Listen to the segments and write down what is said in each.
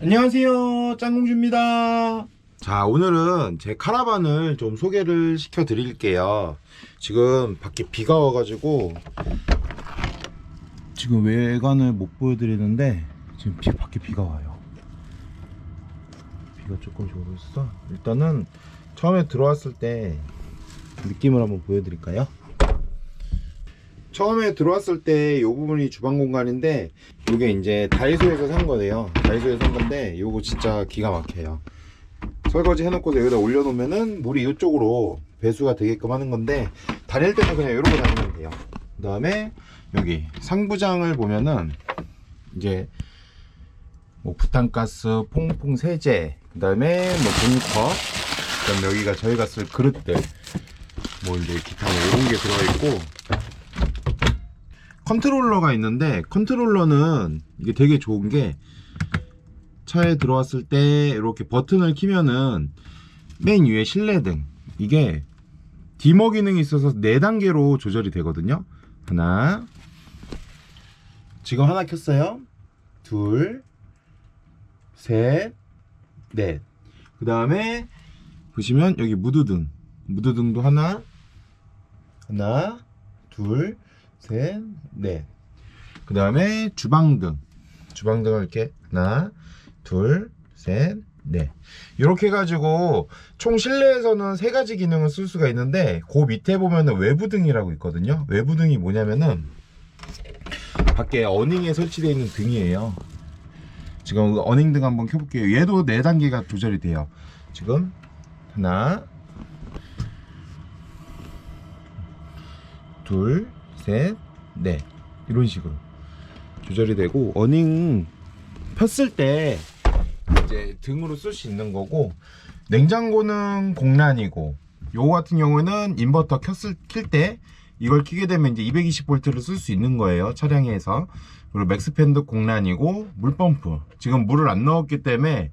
안녕하세요. 짱공주입니다. 자 오늘은 제 카라반을 좀 소개를 시켜 드릴게요. 지금 밖에 비가 와가지고 지금 외관을 못 보여드리는데 지금 비, 밖에 비가 와요. 비가 조금씩 오고 있어. 일단은 처음에 들어왔을 때 느낌을 한번 보여드릴까요? 처음에 들어왔을 때 이 부분이 주방 공간인데 이게 이제 다이소에서 산 거네요. 다이소에서 산 건데 요거 진짜 기가 막혀요. 설거지 해놓고 여기다 올려놓으면은 물이 이쪽으로 배수가 되게끔 하는 건데 다닐 때는 그냥 이러고 다니면 돼요. 그 다음에 여기 상부장을 보면은 이제 뭐 부탄가스, 퐁퐁 세제, 그 다음에 뭐 분컵, 그 다음에 여기가 저희가 쓸 그릇들, 뭐 이제 기타 뭐 이런 게 들어있고, 컨트롤러가 있는데, 컨트롤러는 이게 되게 좋은 게, 차에 들어왔을 때 이렇게 버튼을 키면은 맨 위에 실내등, 이게 디머 기능이 있어서 4단계로 조절이 되거든요. 하나, 지금 하나 켰어요. 둘, 셋, 넷. 그 다음에 보시면 여기 무드등, 무드등도 하나, 하나, 둘, 셋, 넷. 그 다음에 주방등, 주방등을 이렇게 하나, 둘, 셋, 넷. 이렇게 해가지고 총 실내에서는 세 가지 기능을 쓸 수가 있는데 그 밑에 보면은 외부등이라고 있거든요. 외부등이 뭐냐면은 밖에 어닝에 설치되어 있는 등이에요. 지금 어닝 등 한번 켜볼게요. 얘도 4단계가 조절이 돼요. 지금 하나 둘, 셋, 넷. 이런 식으로 조절이 되고 어닝 폈을 때 이제 등으로 쓸 수 있는 거고 냉장고는 공란이고 요거 같은 경우에는 인버터 켰을 킬때 이걸 키게 되면 이제 220V를 쓸 수 있는 거예요 차량에서. 그리고 맥스팬도 공란이고 물펌프. 지금 물을 안 넣었기 때문에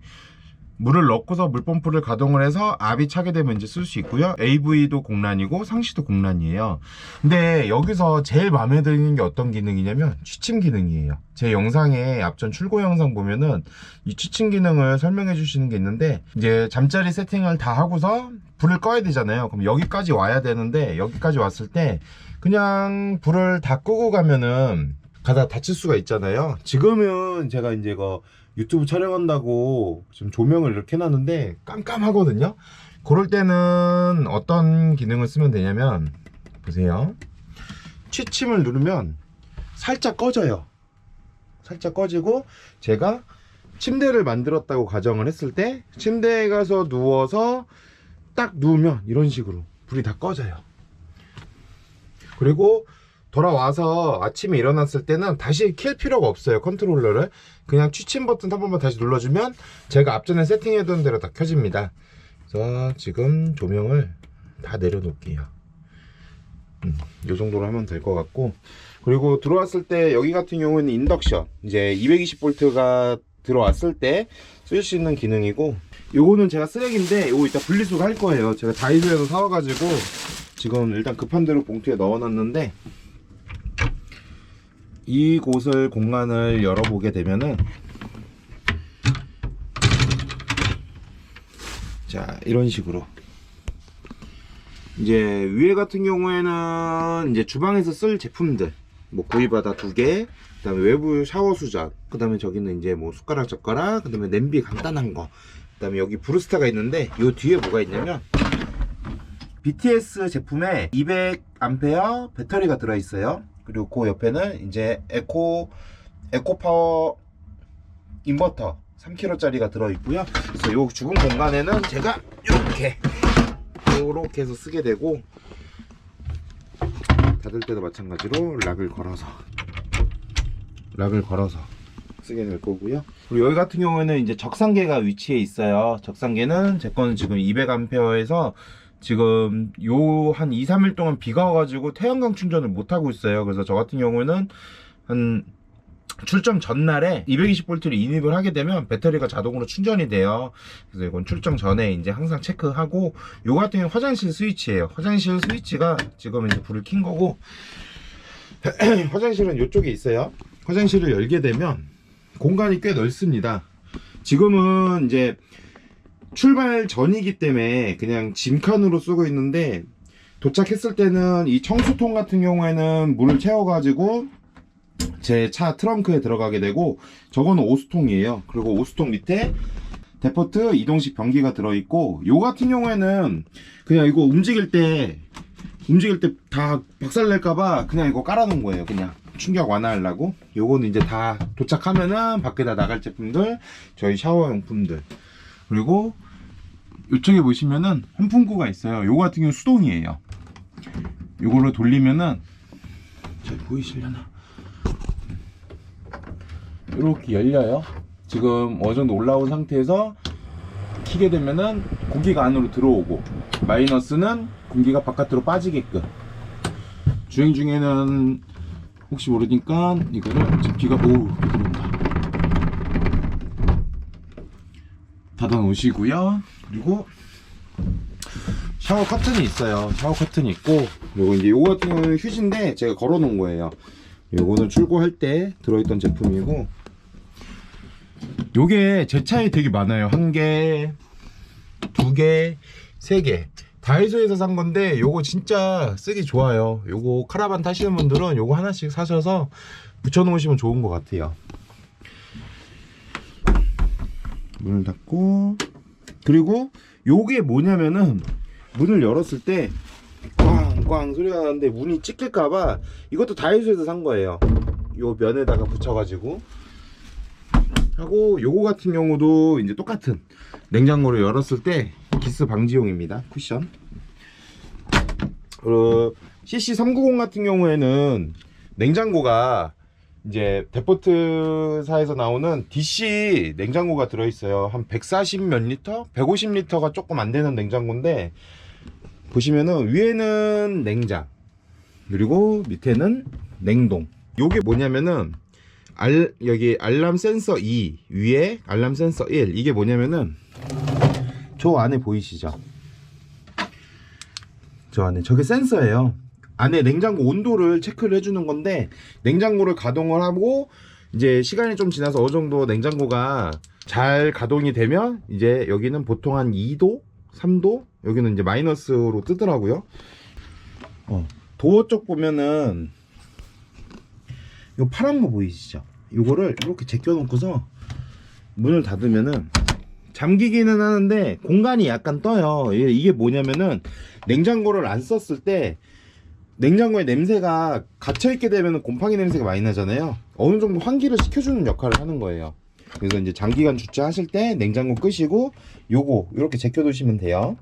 물을 넣고서 물펌프를 가동을 해서 압이 차게 되면 이제 쓸 수 있고요. AV도 공란이고 상시도 공란이에요. 근데 여기서 제일 마음에 드는 게 어떤 기능이냐면 취침 기능이에요. 제 영상에 앞전 출고 영상 보면은 이 취침 기능을 설명해 주시는 게 있는데 이제 잠자리 세팅을 다 하고서 불을 꺼야 되잖아요. 그럼 여기까지 와야 되는데 여기까지 왔을 때 그냥 불을 다 끄고 가면은 가다 다칠 수가 있잖아요. 지금은 제가 이제 이거 유튜브 촬영한다고 지금 조명을 이렇게 해놨는데 깜깜하거든요. 그럴 때는 어떤 기능을 쓰면 되냐면 보세요. 취침을 누르면 살짝 꺼져요. 살짝 꺼지고 제가 침대를 만들었다고 가정을 했을 때 침대에 가서 누워서 딱 누우면 이런 식으로 불이 다 꺼져요. 그리고 돌아와서 아침에 일어났을 때는 다시 킬 필요가 없어요 컨트롤러를. 그냥 취침 버튼 한 번만 다시 눌러주면 제가 앞전에 세팅해둔 대로 다 켜집니다. 그래서 지금 조명을 다 내려놓을게요. 음, 이 정도로 하면 될 것 같고. 그리고 들어왔을 때 여기 같은 경우는 인덕션. 이제 220V가 들어왔을 때 쓸 수 있는 기능이고 요거는 제가 쓰레기인데 요거 이따 분리수거 할 거예요. 제가 다이소에서 사와가지고 지금 일단 급한 대로 봉투에 넣어놨는데 이곳을 공간을 열어보게 되면은 자 이런 식으로 이제 위에 같은 경우에는 이제 주방에서 쓸 제품들 뭐 구이바다 두개 그 다음에 외부 샤워 수전 그다음에 저기는 이제 뭐 숟가락 젓가락 그 다음에 냄비 간단한 거 그 다음에 여기 브루스타가 있는데 요 뒤에 뭐가 있냐면 BTS 제품에 200A 배터리가 들어있어요. 그리고 그 옆에는 이제 에코 에코 파워 인버터 3kg짜리가 들어있고요. 그래서 요 주문 공간에는 제가 이렇게 이렇게 해서 쓰게 되고 닫을 때도 마찬가지로 락을 걸어서 락을 걸어서 쓰게 될 거고요. 그리고 여기 같은 경우에는 이제 적상계가 위치해 있어요. 적상계는 제 거는 지금 200A에서 지금 요 한 2, 3일 동안 비가 와가지고 태양광 충전을 못 하고 있어요. 그래서 저 같은 경우에는 한 출정 전날에 220V를 인입을 하게 되면 배터리가 자동으로 충전이 돼요. 그래서 이건 출정 전에 이제 항상 체크하고 요거 같은 경우는 화장실 스위치예요. 화장실 스위치가 지금 이제 불을 킨 거고 화장실은 이쪽에 있어요. 화장실을 열게 되면 공간이 꽤 넓습니다. 지금은 이제 출발 전이기 때문에 그냥 짐칸으로 쓰고 있는데 도착했을 때는 이 청수통 같은 경우에는 물을 채워가지고 제 차 트렁크에 들어가게 되고 저거는 오수통이에요. 그리고 오수통 밑에 데포트 이동식 변기가 들어있고 요 같은 경우에는 그냥 이거 움직일 때 움직일 때 다 박살낼까봐 그냥 이거 깔아놓은 거예요. 그냥 충격 완화하려고. 요거는 이제 다 도착하면은 밖에다 나갈 제품들, 저희 샤워 용품들. 그리고 이쪽에 보시면은 환풍구가 있어요. 요거 같은 경우 수동이에요. 요거를 돌리면은 잘 보이시려나? 이렇게 열려요. 지금 어느 정도 올라온 상태에서 키게 되면은 공기가 안으로 들어오고 마이너스는 공기가 바깥으로 빠지게끔 주행 중에는 혹시 모르니까 이거를 지금 비가 오 이렇게 들어온다 닫아 놓으시고요 그리고 샤워 커튼이 있어요 샤워 커튼이 있고 그리고 이제 요거 같은 경우는 휴지인데 제가 걸어 놓은 거예요 요거는 출고할 때 들어있던 제품이고 요게 제 차에 되게 많아요 한 개, 두 개, 세 개. 다이소에서 산 건데 요거 진짜 쓰기 좋아요. 요거 카라반 타시는 분들은 요거 하나씩 사셔서 붙여 놓으시면 좋은 것 같아요. 문을 닫고 그리고 요게 뭐냐면은 문을 열었을 때 꽝꽝 소리가 나는데 문이 찍힐까봐 이것도 다이소에서 산 거예요. 요 면에다가 붙여가지고. 하고 요거 같은 경우도 이제 똑같은 냉장고를 열었을 때 기스 방지용입니다. 쿠션. 어, CC390 같은 경우에는 냉장고가 이제 데포트사에서 나오는 DC 냉장고가 들어있어요 한 140 몇 리터? 150리터가 조금 안 되는 냉장고인데 보시면은 위에는 냉장 그리고 밑에는 냉동 요게 뭐냐면은 알, 여기 알람 센서 2 위에 알람 센서 1 이게 뭐냐면은 저 안에 보이시죠? 저 안에 저게 센서예요. 안에 냉장고 온도를 체크를 해주는 건데 냉장고를 가동을 하고 이제 시간이 좀 지나서 어느 정도 냉장고가 잘 가동이 되면 이제 여기는 보통 한 2도, 3도 여기는 이제 마이너스로 뜨더라고요. 어, 도어 쪽 보면은 요 파란 거 보이시죠? 요거를 이렇게 제껴 놓고서 문을 닫으면은 잠기기는 하는데 공간이 약간 떠요. 이게- 이게 뭐냐면은 냉장고를 안 썼을 때 냉장고에 냄새가 갇혀 있게 되면 곰팡이 냄새가 많이 나잖아요. 어느 정도 환기를 시켜주는 역할을 하는 거예요. 그래서 이제 장기간 주차하실 때 냉장고 끄시고 요거 이렇게 제껴 두시면 돼요.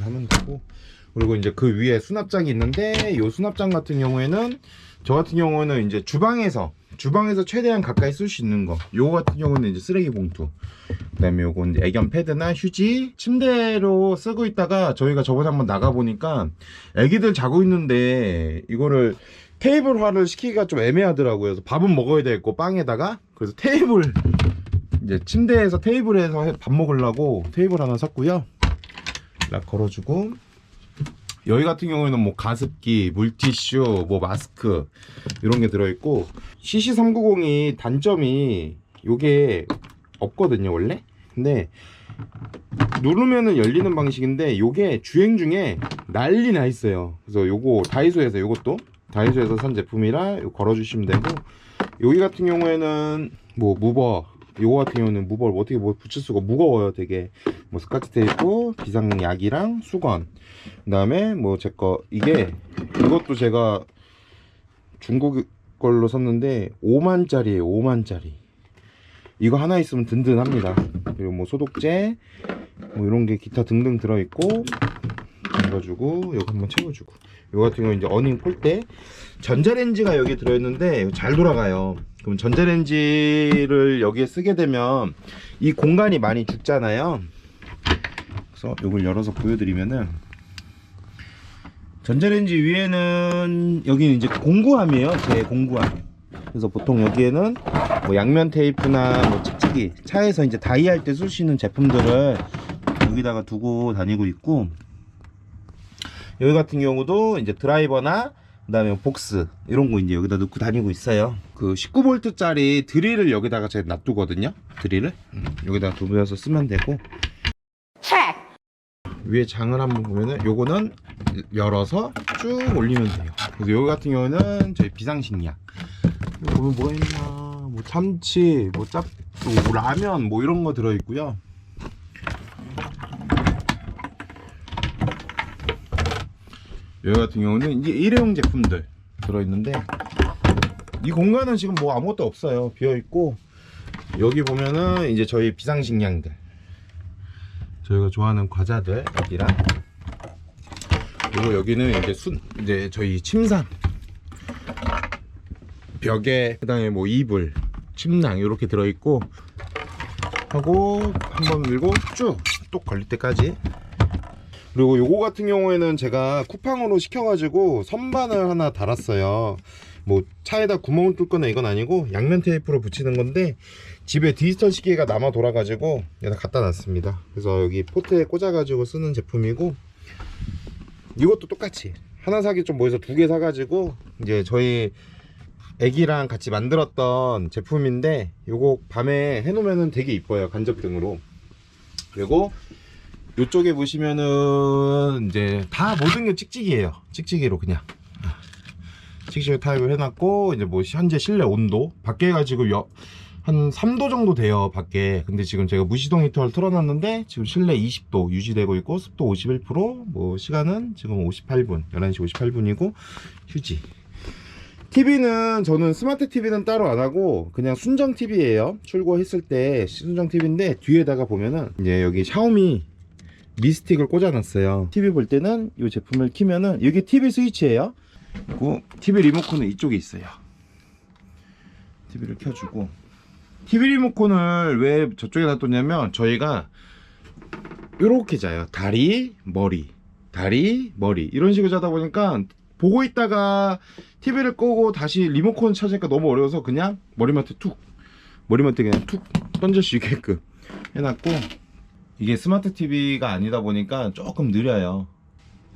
하면 되고 그리고 이제 그 위에 수납장이 있는데 요 수납장 같은 경우에는 저 같은 경우는 이제 주방에서 주방에서 최대한 가까이 쓸 수 있는 거. 요거 같은 경우는 이제 쓰레기 봉투. 그 다음에 요거 이제 애견 패드나 휴지, 침대로 쓰고 있다가 저희가 저번에 한번 나가 보니까 애기들 자고 있는데 이거를 테이블화를 시키기가 좀 애매하더라고요. 그래서 밥은 먹어야 되고 빵에다가 그래서 테이블 이제 침대에서 테이블에서 해- 밥 먹으려고 테이블 하나 샀고요. 락 걸어주고 여기 같은 경우에는 뭐 가습기, 물티슈, 뭐 마스크 이런 게 들어있고 CC390이 단점이 요게 없거든요 원래? 근데 누르면은 열리는 방식인데 요게 주행 중에 난리 나 있어요. 그래서 요거 다이소에서 요것도 다이소에서 산 제품이라 요 걸어주시면 되고 여기 같은 경우에는 뭐 무버 요거 같은 경우는 무버를 어떻게 뭐 붙일 수가 무거워요 되게. 뭐 스카치 테이프 비상약이랑 수건 그 다음에 뭐 제 거 이게 이것도 제가 중국 걸로 샀는데 5만짜리에요 5만짜리. 이거 하나 있으면 든든합니다. 그리고 뭐 소독제 뭐 이런 게 기타 등등 들어있고 그래가지고 여기 한번 채워주고. 이거 같은 경우 이제 어닝 폴때 전자레인지가 여기 들어있는데 잘 돌아가요. 그럼 전자레인지를 여기에 쓰게 되면 이 공간이 많이 죽잖아요. 그래서 이걸 열어서 보여드리면은 전자레인지 위에는 여기는 이제 공구함이에요 제 공구함 그래서 보통 여기에는 뭐 양면 테이프나 뭐 찍찍이 차에서 이제 다이할 때 쓸 수 있는 제품들을 여기다가 두고 다니고 있고 여기 같은 경우도 이제 드라이버나 그 다음에 복스 이런 거 이제 여기다 넣고 다니고 있어요. 그 19V짜리 드릴을 여기다가 제가 놔두거든요. 드릴을 음, 여기다가 두면서 쓰면 되고. 위에 장을 한번 보면은 요거는 열어서 쭉 올리면 돼요. 그래서 요거 같은 경우는 저희 비상식량. 보면 뭐가 있나? 뭐 참치, 뭐 짭, 뭐 라면, 뭐 이런 거 들어 있고요. 여기 같은 경우는 이제 일회용 제품들 들어 있는데 이 공간은 지금 뭐 아무것도 없어요 비어 있고 여기 보면은 이제 저희 비상식량들 저희가 좋아하는 과자들 여기랑. 그리고 여기는 이제 순 이제 저희 침상 벽에 그다음에 뭐 이불 침낭 이렇게 들어있고 하고 한번 밀고 쭉 똑 걸릴 때까지. 그리고 요거 같은 경우에는 제가 쿠팡으로 시켜가지고 선반을 하나 달았어요. 뭐 차에다 구멍을 뚫거나 이건 아니고 양면 테이프로 붙이는 건데 집에 디지털 시계가 남아 돌아가지고 여기다 갖다 놨습니다. 그래서 여기 포트에 꽂아가지고 쓰는 제품이고 이것도 똑같이 하나 사기 좀 모여서 두 개 사가지고 이제 저희 애기랑 같이 만들었던 제품인데 요거 밤에 해놓으면 되게 이뻐요 간접등으로 그리고 이쪽에 보시면은 이제 다 모든 게 찍찍이에요. 찍찍이로 그냥 찍찍이 타입을 해놨고 이제 뭐 현재 실내 온도 밖에 가지고 여, 한 3도 정도 돼요 밖에. 근데 지금 제가 무시동 히터를 틀어놨는데 지금 실내 20도 유지되고 있고 습도 51%뭐 시간은 지금 58분 11시 58분이고 휴지. TV는 저는 스마트 TV는 따로 안 하고 그냥 순정 TV예요. 출고했을 때 순정 TV인데 뒤에다가 보면은 이제 여기 샤오미 미스틱을 꽂아놨어요. TV 볼 때는 이 제품을 키면은 여기 TV 스위치예요. 그리고 TV 리모컨은 이쪽에 있어요. TV를 켜주고 TV 리모컨을 왜 저쪽에 놔뒀냐면 저희가 이렇게 자요. 다리, 머리, 다리, 머리 이런 식으로 자다 보니까 보고 있다가 TV를 끄고 다시 리모컨 찾으니까 너무 어려워서 그냥 머리맡에 툭 머리맡에 그냥 툭 던질 수 있게끔 해놨고 이게 스마트 TV가 아니다 보니까 조금 느려요.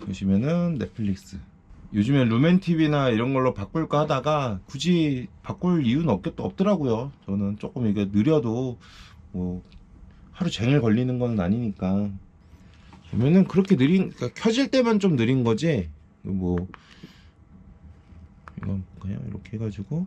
보시면은 넷플릭스. 요즘에 루멘 TV나 이런 걸로 바꿀까 하다가 굳이 바꿀 이유는 없겠, 없더라고요. 저는 조금 이게 느려도 뭐 하루 종일 걸리는 건 아니니까. 보면은 그렇게 느린, 그러니까 켜질 때만 좀 느린 거지. 뭐 이건 그냥 이렇게 해가지고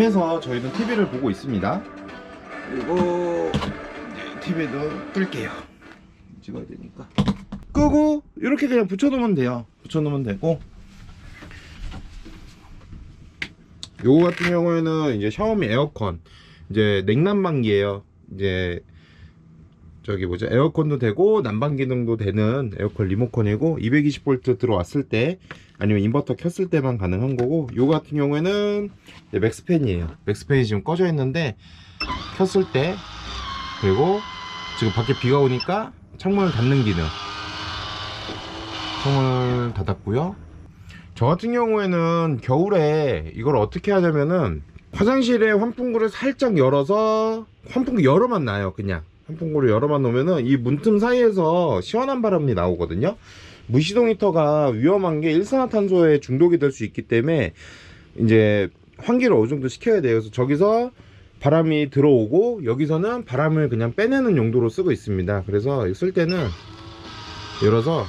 해서 저희는 TV를 보고 있습니다. 그리고 TV도 끌게요. 찍어야 되니까. 끄고 이렇게 그냥 붙여놓으면 돼요. 붙여놓으면 되고. 요거 같은 경우에는 이제 샤오미 에어컨 이제 냉난방기예요. 이제 저기 뭐죠? 에어컨도 되고 난방 기능도 되는 에어컨 리모컨이고 220V 들어왔을 때 아니면 인버터 켰을 때만 가능한 거고 요거 같은 경우에는 이제 맥스팬이에요. 맥스팬이 지금 꺼져 있는데 켰을 때 그리고 지금 밖에 비가 오니까 창문을 닫는 기능. 창문을 닫았고요. 저 같은 경우에는 겨울에 이걸 어떻게 하냐면은 화장실에 환풍구를 살짝 열어서 환풍구 열어만 놔요 그냥 환풍구를 열어만 놓으면은 이 문틈 사이에서 시원한 바람이 나오거든요. 무시동 히터가 위험한 게 일산화탄소에 중독이 될 수 있기 때문에 이제 환기를 어느 정도 시켜야 돼요. 그래서 저기서 바람이 들어오고 여기서는 바람을 그냥 빼내는 용도로 쓰고 있습니다. 그래서 쓸 때는 열어서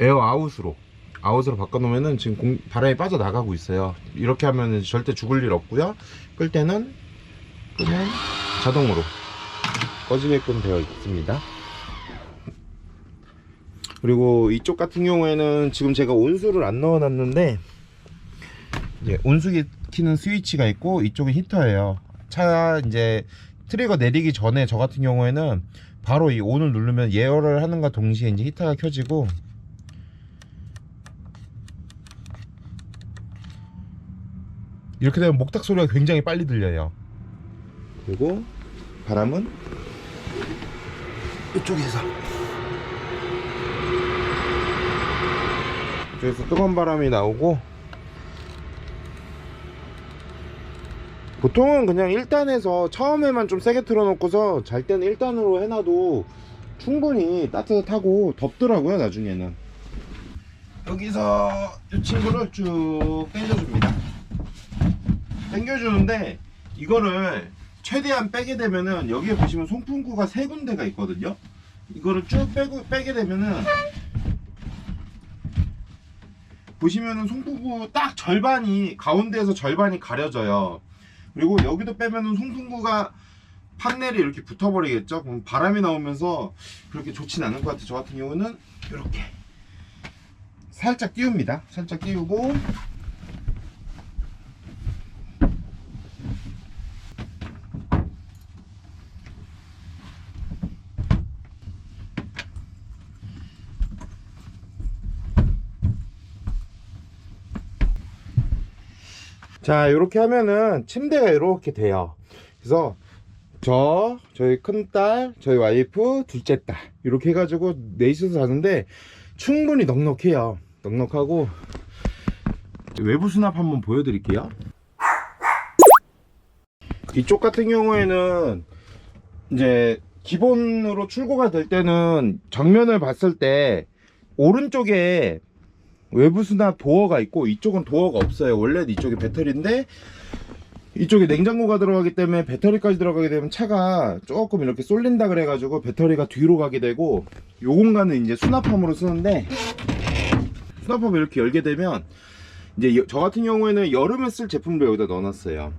에어 아웃으로 아웃으로 바꿔놓으면은 지금 공- 바람이 빠져나가고 있어요. 이렇게 하면 절대 죽을 일 없고요. 끌 때는 끄면 자동으로 꺼지게끔 되어 있습니다. 그리고 이쪽 같은 경우에는 지금 제가 온수를 안 넣어 놨는데 이제 온수기 키는 스위치가 있고 이쪽은 히터예요. 차 이제 트리거 내리기 전에 저 같은 경우에는 바로 이 온을 누르면 예열을 하는과 동시에 이제 히터가 켜지고 이렇게 되면 목탁 소리가 굉장히 빨리 들려요. 그리고 바람은 이쪽에서. 이쪽에서 뜨거운 바람이 나오고 보통은 그냥 1단에서 처음에만 좀 세게 틀어놓고서 잘 때는 1단으로 해놔도 충분히 따뜻하고 덥더라고요 나중에는. 여기서 이 친구를 쭉 당겨줍니다 당겨주는데 이거를 최대한 빼게 되면은 여기에 보시면 송풍구가 세 군데가 있거든요. 이거를 쭉 빼고, 빼게 되면은 보시면은 송풍구 딱 절반이 가운데에서 절반이 가려져요. 그리고 여기도 빼면은 송풍구가 판넬이 이렇게 붙어버리겠죠? 그럼 바람이 나오면서 그렇게 좋진 않을 것 같아요. 저 같은 경우는 이렇게 살짝 띄웁니다. 살짝 띄우고 자 이렇게 하면은 침대가 이렇게 돼요. 그래서 저 저희 큰딸 저희 와이프 둘째 딸 이렇게 해가지고 넷이서 자는데 충분히 넉넉해요. 넉넉하고. 외부 수납 한번 보여드릴게요. 이쪽 같은 경우에는 이제 기본으로 출고가 될 때는 정면을 봤을 때 오른쪽에 외부 수납 도어가 있고 이쪽은 도어가 없어요. 원래는 이쪽이 배터리인데 이쪽에 냉장고가 들어가기 때문에 배터리까지 들어가게 되면 차가 조금 이렇게 쏠린다 그래 가지고 배터리가 뒤로 가게 되고 요 공간은 이제 수납함으로 쓰는데 수납함 이렇게 열게 되면 이제 여- 저 같은 경우에는 여름에 쓸 제품도 여기다 넣어놨어요.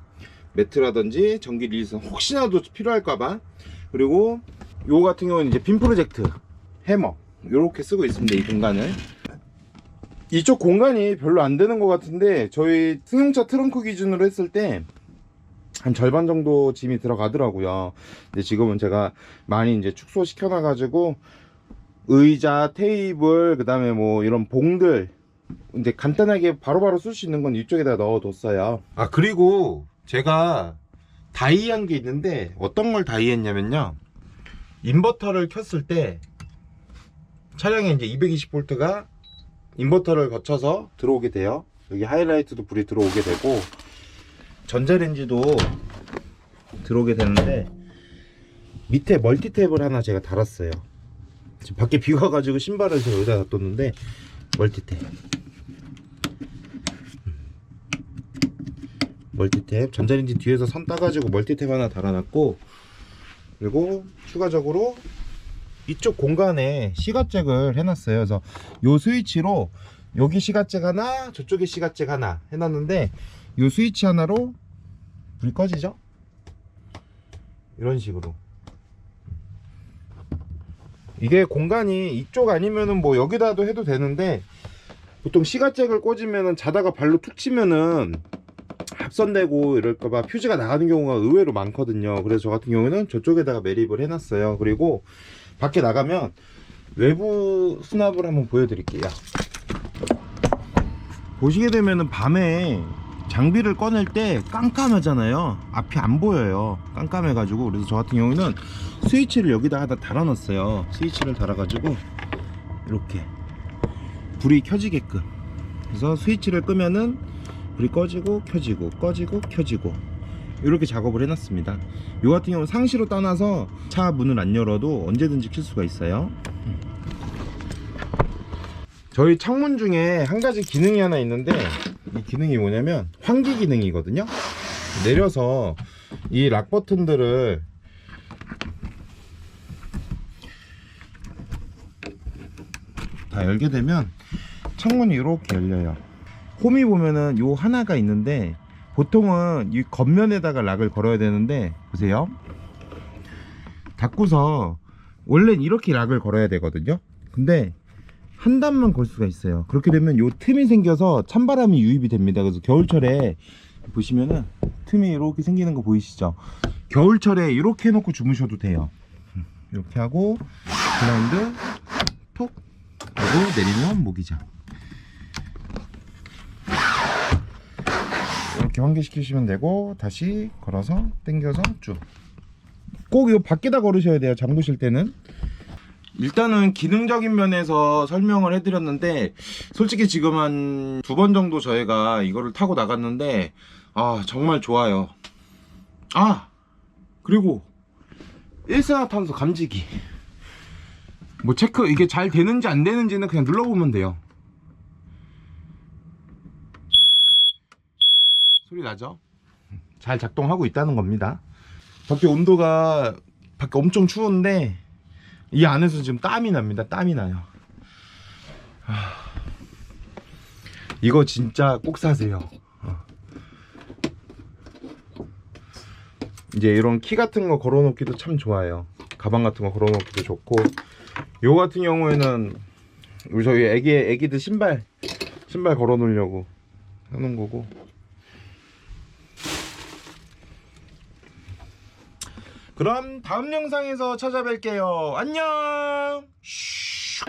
매트라든지 전기 릴선 혹시나도 필요할까봐 그리고 요 같은 경우는 이제 빔 프로젝트 해머 이렇게 쓰고 있습니다. 이 공간을 이쪽 공간이 별로 안 되는 것 같은데 저희 승용차 트렁크 기준으로 했을 때 한 절반 정도 짐이 들어가더라고요. 근데 지금은 제가 많이 이제 축소 시켜 놔 가지고 의자, 테이블, 그 다음에 뭐 이런 봉들 이제 간단하게 바로바로 쓸 수 있는 건 이쪽에다 넣어뒀어요. 아 그리고 제가 다이한 게 있는데 어떤 걸 다이했냐면요. 인버터를 켰을 때 차량에 이제 220V가 인버터를 거쳐서 들어오게 돼요. 여기 하이라이트도 불이 들어오게 되고 전자레인지도 들어오게 되는데 밑에 멀티탭을 하나 제가 달았어요. 지금 밖에 비가 와가지고 신발을 제가 여기다 놔뒀는데 멀티탭 멀티탭 전자레인지 뒤에서 선 따가지고 멀티탭 하나 달아놨고 그리고 추가적으로 이쪽 공간에 시가잭을 해놨어요. 그래서 요 스위치로 여기 시가잭 하나, 저쪽에 시가잭 하나 해놨는데 요 스위치 하나로 불이 꺼지죠? 이런 식으로. 이게 공간이 이쪽 아니면은 뭐 여기다도 해도 되는데 보통 시가잭을 꽂으면은 자다가 발로 툭 치면은 합선되고 이럴까봐 퓨즈가 나가는 경우가 의외로 많거든요. 그래서 저 같은 경우는 저쪽에다가 매립을 해놨어요. 그리고 밖에 나가면 외부 수납을 한번 보여드릴게요. 보시게 되면은 밤에 장비를 꺼낼 때 깜깜하잖아요. 앞이 안 보여요. 깜깜해 가지고 그래서 저 같은 경우는 스위치를 여기다 하나 달아 놨어요. 스위치를 달아 가지고 이렇게 불이 켜지게끔. 그래서 스위치를 끄면은 불이 꺼지고 켜지고 꺼지고 켜지고 이렇게 작업을 해놨습니다. 요 같은 경우는 상시로 떠나서 차 문을 안 열어도 언제든지 킬 수가 있어요. 저희 창문 중에 한 가지 기능이 하나 있는데 이 기능이 뭐냐면 환기 기능이거든요. 내려서 이 락 버튼들을 다 열게 되면 창문이 이렇게 열려요. 홈이 보면은 요 하나가 있는데 보통은 이 겉면에다가 락을 걸어야 되는데 보세요. 닫고서 원래는 이렇게 락을 걸어야 되거든요. 근데 한 단만 걸 수가 있어요. 그렇게 되면 요 틈이 생겨서 찬바람이 유입이 됩니다. 그래서 겨울철에 보시면은 틈이 이렇게 생기는 거 보이시죠? 겨울철에 이렇게 해놓고 주무셔도 돼요. 이렇게 하고 블라인드 톡 하고 내리면 모기장. 이렇게 환기시키시면 되고 다시 걸어서 당겨서 쭉. 꼭 이거 밖에다 걸으셔야 돼요. 장 보실 때는. 일단은 기능적인 면에서 설명을 해드렸는데 솔직히 지금 한 두 번 정도 저희가 이거를 타고 나갔는데 아 정말 좋아요. 아 그리고 일산화탄소 감지기. 뭐 체크 이게 잘 되는지 안 되는지는 그냥 눌러보면 돼요. 소리 나죠? 잘 작동하고 있다는 겁니다. 밖에 온도가 밖에 엄청 추운데 이 안에서 지금 땀이 납니다. 땀이 나요. 하... 이거 진짜 꼭 사세요. 어. 이제 이런 키 같은 거 걸어놓기도 참 좋아요. 가방 같은 거 걸어놓기도 좋고. 요 같은 경우에는 우리 저희 애기 애기들 신발 신발 걸어놓으려고 하는 거고. 그럼 다음 영상에서 찾아뵐게요. 안녕. 슈.